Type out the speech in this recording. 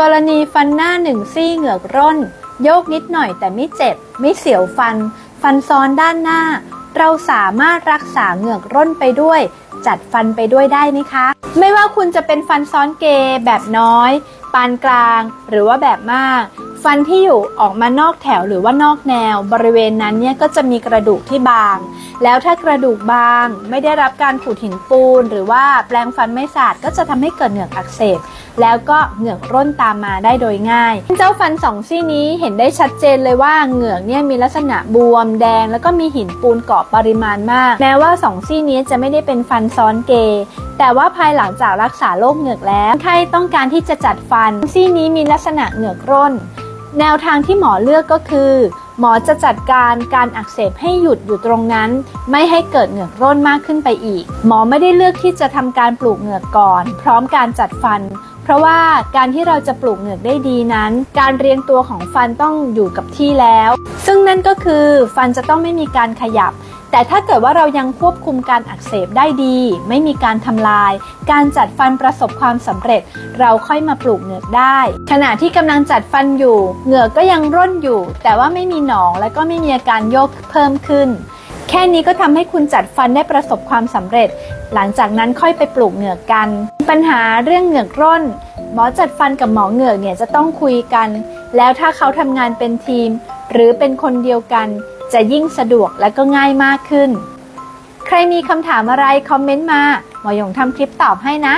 กรณีฟันหน้าหนึ่งซี่เหงือกร่น โยกนิดหน่อยแต่ไม่เจ็บ ไม่เสียวฟัน ฟันซ้อนด้านหน้า เราสามารถรักษาเหงือกร่นไปด้วย จัดฟันไปด้วยได้ไหมคะ ไม่ว่าคุณจะเป็นฟันซ้อนเกแบบน้อย ปานกลาง หรือว่าแบบมาก ฟันที่อยู่ออกมานอกแถวหรือว่านอกแนว บริเวณนั้นเนี่ยก็จะมีกระดูกที่บาง แล้วถ้ากระดูกบางไม่ได้รับการขูดหินปูน หรือว่าแปลงฟันไม่สะอาดก็จะทำให้เกิดเหงือกอักเสบ แล้วก็เหงือกร่นตามมาได้โดยง่าย เจ้าฟันสองซี่นี้เห็นได้ชัดเจนเลยว่าเหงือกเนี่ยมีลักษณะบวมแดง แล้วก็มีหินปูนเกาะปริมาณมาก แม้ว่าสองซี่นี้จะไม่ได้เป็นฟันซ้อนเกยแต่ว่าภายหลังจากรักษาโรคเหงือกแล้วคนไข้ต้องการที่จะจัดฟันซี่นี้มีลักษณะเหงือกร่น แนวทางที่หมอเลือกก็คือ หมอจะจัดการการอักเสบให้หยุดอยู่ตรงนั้น ไม่ให้เกิดเหงือกร่นมากขึ้นไปอีก หมอไม่ได้เลือกที่จะทำการปลูกเหงือกก่อน พร้อมการจัดฟัน เพราะว่าการที่เราจะปลูกเหงือกได้ดีนั้น การเรียงตัวของฟันต้องอยู่กับที่แล้ว ซึ่งนั่นก็คือฟันจะต้องไม่มีการขยับ แต่ถ้าเกิดว่าเรายังควบคุมการอักเสบได้ดี ไม่มีการทำลาย การจัดฟันประสบความสำเร็จ เราค่อยมาปลูกเหงือกได้ ขณะที่กำลังจัดฟันอยู่ เหงือกก็ยังร่นอยู่ แต่ว่าไม่มีหนองและก็ไม่มีอาการโยกเพิ่มขึ้น แค่นี้ก็ทำให้คุณจัดฟันได้ประสบความสำเร็จ หลังจากนั้นค่อยไปปลูกเหงือกกัน ปัญหาเรื่องเหงือกร่น หมอจัดฟันกับหมอเหงือกเนี่ยจะต้องคุยกัน แล้วถ้าเขาทำงานเป็นทีม หรือเป็นคนเดียวกัน จะยิ่งสะดวกและก็ง่ายมากขึ้น ใครมีคำถามอะไรคอมเมนต์มาหมอยงทำคลิปตอบให้นะ